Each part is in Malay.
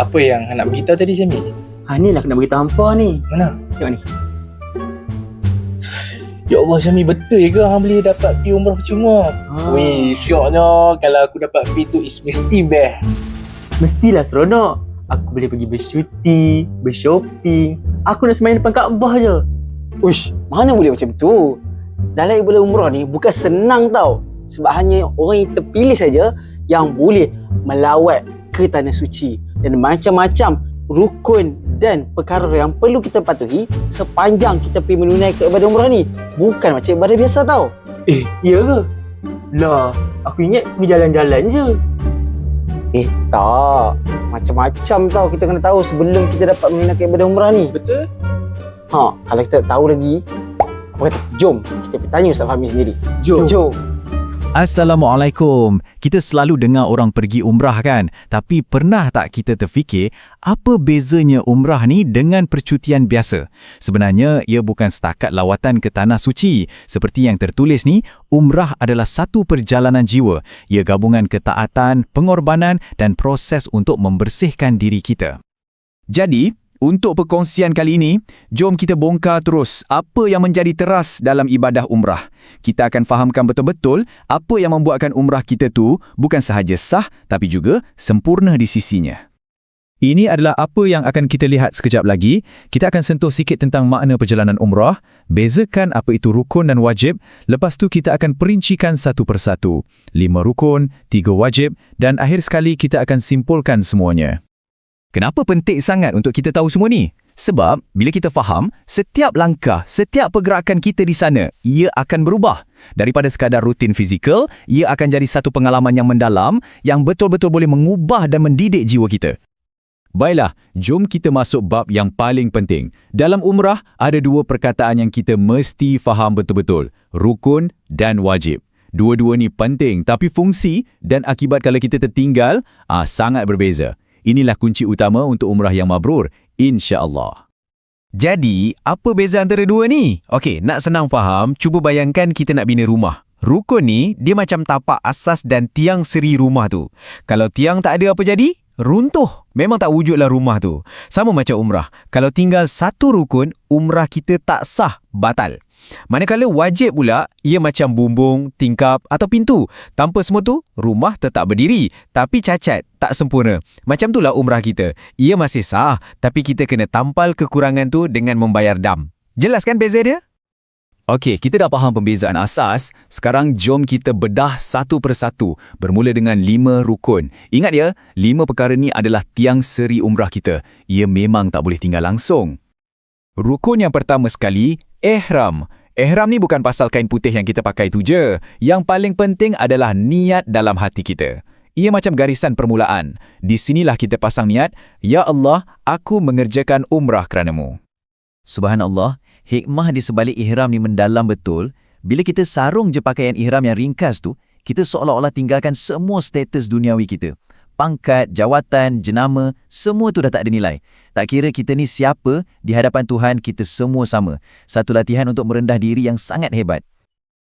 Apa yang nak beritahu tadi Syami? Ha ni lah kena beritahu hampa ni. Mana? Tengok ni. Ya Allah Syami betul ke hang boleh dapat pergi umrah percuma? Ha, Weh, syoknya kalau aku dapat pergi tu is mesti best. Mestilah seronok. Aku boleh pergi bersyuting, bershopping. Aku nak semain depan Kaabah je. Uish, mana boleh macam tu? Dalam ibadah umrah ni bukan senang tau. Sebab hanya orang yang terpilih saja yang boleh melawat ke tanah suci dan macam-macam rukun dan perkara yang perlu kita patuhi sepanjang kita pergi menunaikan ibadah umrah ni. Bukan macam ibadah biasa tau. Eh, iya ke? Lah, aku ingat pergi jalan-jalan je. Eh tak, macam-macam tau kita kena tahu sebelum kita dapat menunaikan ibadah umrah ni. Betul? Ha, kalau kita tak tahu lagi, apa kata, jom kita pergi tanya Ustaz Fahmi sendiri. Jom. Jom. Assalamualaikum. Kita selalu dengar orang pergi umrah kan? Tapi pernah tak kita terfikir apa bezanya umrah ni dengan percutian biasa? Sebenarnya ia bukan setakat lawatan ke tanah suci. Seperti yang tertulis ni, umrah adalah satu perjalanan jiwa. Ia gabungan ketaatan, pengorbanan dan proses untuk membersihkan diri kita. Jadi, untuk perkongsian kali ini, jom kita bongkar terus apa yang menjadi teras dalam ibadah umrah. Kita akan fahamkan betul-betul apa yang membuatkan umrah kita tu bukan sahaja sah tapi juga sempurna di sisinya. Ini adalah apa yang akan kita lihat sekejap lagi. Kita akan sentuh sikit tentang makna perjalanan umrah, bezakan apa itu rukun dan wajib, lepas tu kita akan perincikan satu persatu. Lima rukun, tiga wajib dan akhir sekali kita akan simpulkan semuanya. Kenapa penting sangat untuk kita tahu semua ni? Sebab bila kita faham, setiap langkah, setiap pergerakan kita di sana, ia akan berubah. Daripada sekadar rutin fizikal, ia akan jadi satu pengalaman yang mendalam yang betul-betul boleh mengubah dan mendidik jiwa kita. Baiklah, jom kita masuk bab yang paling penting. Dalam umrah, ada dua perkataan yang kita mesti faham betul-betul. Rukun dan wajib. Dua-dua ni penting tapi fungsi dan akibat kalau kita tertinggal ah sangat berbeza. Inilah kunci utama untuk umrah yang mabrur, insya-Allah. Jadi, apa beza antara dua ni? Okey, nak senang faham, cuba bayangkan kita nak bina rumah. Rukun ni, dia macam tapak asas dan tiang seri rumah tu. Kalau tiang tak ada apa jadi? Runtuh. Memang tak wujudlah rumah tu. Sama macam umrah. Kalau tinggal satu rukun, umrah kita tak sah, batal. Manakala wajib pula, ia macam bumbung, tingkap atau pintu. Tanpa semua tu, rumah tetap berdiri tapi cacat, tak sempurna. Macam itulah umrah kita. Ia masih sah, tapi kita kena tampal kekurangan tu dengan membayar dam. Jelas kan beza dia? Okey, kita dah faham pembezaan asas. Sekarang jom kita bedah satu persatu. Bermula dengan lima rukun. Ingat ya, lima perkara ni adalah tiang seri umrah kita. Ia memang tak boleh tinggal langsung. Rukun yang pertama sekali, ihram. Ihram ni bukan pasal kain putih yang kita pakai tu je. Yang paling penting adalah niat dalam hati kita. Ia macam garisan permulaan. Di sinilah kita pasang niat, Ya Allah, aku mengerjakan umrah keranamu. Subhanallah, hikmah di sebalik ihram ni mendalam betul. Bila kita sarung je pakaian ihram yang ringkas tu, kita seolah-olah tinggalkan semua status duniawi kita. Pangkat, jawatan, jenama, semua tu dah tak ada nilai. Tak kira kita ni siapa, di hadapan Tuhan kita semua sama. Satu latihan untuk merendah diri yang sangat hebat.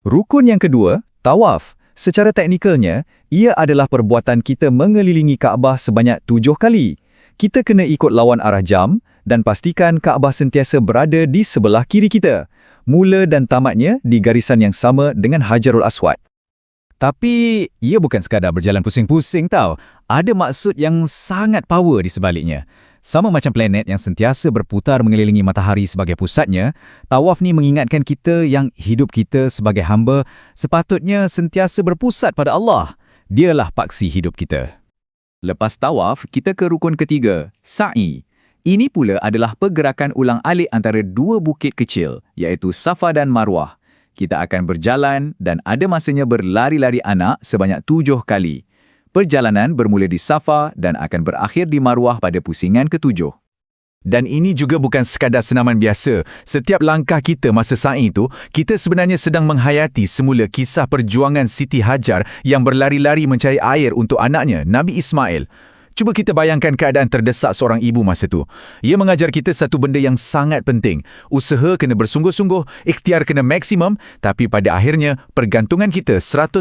Rukun yang kedua, tawaf. Secara teknikalnya, ia adalah perbuatan kita mengelilingi Kaabah sebanyak tujuh kali. Kita kena ikut lawan arah jam dan pastikan Kaabah sentiasa berada di sebelah kiri kita. Mula dan tamatnya di garisan yang sama dengan Hajarul Aswad. Tapi, ia bukan sekadar berjalan pusing-pusing tau. Ada maksud yang sangat power di sebaliknya. Sama macam planet yang sentiasa berputar mengelilingi matahari sebagai pusatnya, tawaf ni mengingatkan kita yang hidup kita sebagai hamba sepatutnya sentiasa berpusat pada Allah. Dialah paksi hidup kita. Lepas tawaf, kita ke rukun ketiga, sa'i. Ini pula adalah pergerakan ulang alik antara dua bukit kecil, iaitu Safa dan Marwah. Kita akan berjalan dan ada masanya berlari-lari anak sebanyak tujuh kali. Perjalanan bermula di Safa dan akan berakhir di Marwah pada pusingan ketujuh. Dan ini juga bukan sekadar senaman biasa. Setiap langkah kita masa sa'i itu, kita sebenarnya sedang menghayati semula kisah perjuangan Siti Hajar yang berlari-lari mencari air untuk anaknya, Nabi Ismail. Cuba kita bayangkan keadaan terdesak seorang ibu masa itu. Ia mengajar kita satu benda yang sangat penting. Usaha kena bersungguh-sungguh, ikhtiar kena maksimum, tapi pada akhirnya pergantungan kita 100%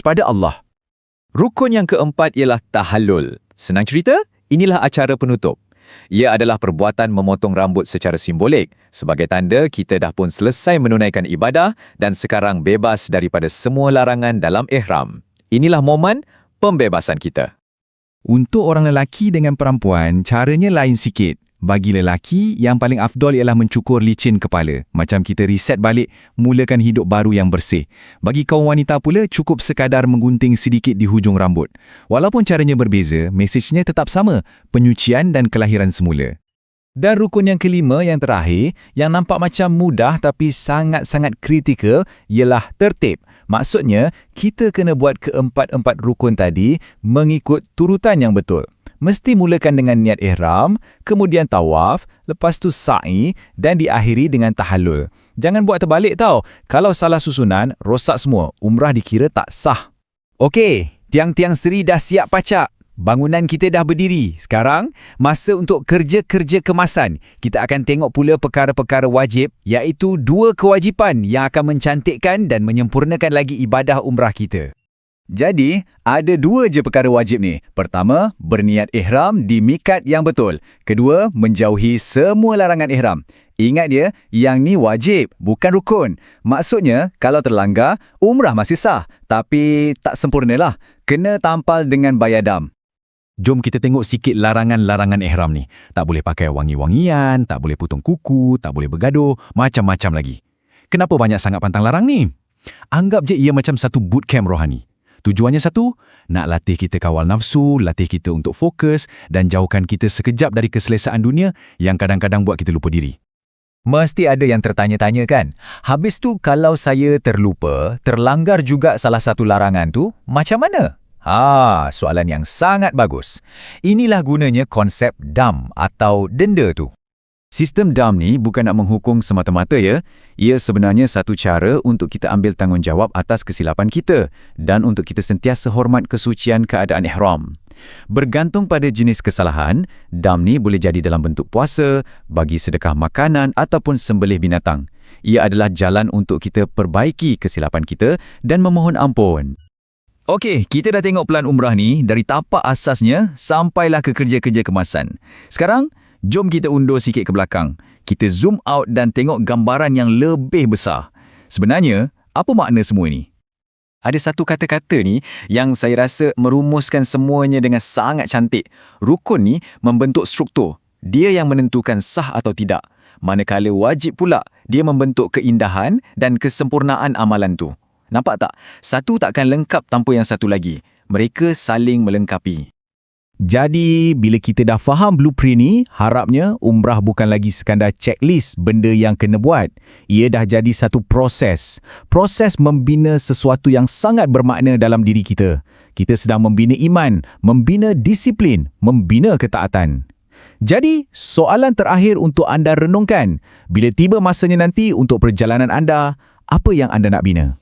pada Allah. Rukun yang keempat ialah tahallul. Senang cerita, inilah acara penutup. Ia adalah perbuatan memotong rambut secara simbolik sebagai tanda kita dah pun selesai menunaikan ibadah dan sekarang bebas daripada semua larangan dalam ihram. Inilah momen pembebasan kita. Untuk orang lelaki dengan perempuan, caranya lain sikit. Bagi lelaki, yang paling afdol ialah mencukur licin kepala. Macam kita reset balik, mulakan hidup baru yang bersih. Bagi kaum wanita pula, cukup sekadar menggunting sedikit di hujung rambut. Walaupun caranya berbeza, mesejnya tetap sama, penyucian dan kelahiran semula. Dan rukun yang kelima yang terakhir, yang nampak macam mudah tapi sangat-sangat kritikal, ialah tertib. Maksudnya, kita kena buat keempat-empat rukun tadi mengikut turutan yang betul. Mesti mulakan dengan niat ihram, kemudian tawaf, lepas tu sa'i dan diakhiri dengan tahallul. Jangan buat terbalik tau. Kalau salah susunan, rosak semua. Umrah dikira tak sah. Okey, tiang-tiang seri dah siap pacak. Bangunan kita dah berdiri. Sekarang, masa untuk kerja-kerja kemasan. Kita akan tengok pula perkara-perkara wajib, iaitu dua kewajipan yang akan mencantikkan dan menyempurnakan lagi ibadah umrah kita. Jadi, ada dua je perkara wajib ni. Pertama, berniat ihram di mikat yang betul. Kedua, menjauhi semua larangan ihram. Ingat dia, yang ni wajib, bukan rukun. Maksudnya, kalau terlanggar, umrah masih sah. Tapi tak sempurnalah. Kena tampal dengan bayadam. Jom kita tengok sikit larangan-larangan ihram ni. Tak boleh pakai wangi-wangian, tak boleh putung kuku, tak boleh bergaduh, macam-macam lagi. Kenapa banyak sangat pantang larang ni? Anggap je ia macam satu bootcamp rohani. Tujuannya satu, nak latih kita kawal nafsu, latih kita untuk fokus dan jauhkan kita sekejap dari keselesaan dunia yang kadang-kadang buat kita lupa diri. Mesti ada yang tertanya-tanya kan? Habis tu kalau saya terlupa, terlanggar juga salah satu larangan tu, macam mana? Ha, soalan yang sangat bagus. Inilah gunanya konsep dam atau denda tu. Sistem DAM ni bukan nak menghukum semata-mata ya. Ia sebenarnya satu cara untuk kita ambil tanggungjawab atas kesilapan kita dan untuk kita sentiasa hormat kesucian keadaan ihram. Bergantung pada jenis kesalahan, DAM ni boleh jadi dalam bentuk puasa, bagi sedekah makanan ataupun sembelih binatang. Ia adalah jalan untuk kita perbaiki kesilapan kita dan memohon ampun. Okey, kita dah tengok plan umrah ni dari tapak asasnya sampailah ke kerja-kerja kemasan. Sekarang, Jom kita undur sikit ke belakang. Kita zoom out dan tengok gambaran yang lebih besar. Sebenarnya, apa makna semua ini? Ada satu kata-kata ni yang saya rasa merumuskan semuanya dengan sangat cantik. Rukun ni membentuk struktur. Dia yang menentukan sah atau tidak. Manakala wajib pula, dia membentuk keindahan dan kesempurnaan amalan tu. Nampak tak? Satu takkan lengkap tanpa yang satu lagi. Mereka saling melengkapi. Jadi, bila kita dah faham blueprint ni, harapnya umrah bukan lagi sekadar checklist benda yang kena buat. Ia dah jadi satu proses. Proses membina sesuatu yang sangat bermakna dalam diri kita. Kita sedang membina iman, membina disiplin, membina ketaatan. Jadi, soalan terakhir untuk anda renungkan. Bila tiba masanya nanti untuk perjalanan anda, apa yang anda nak bina?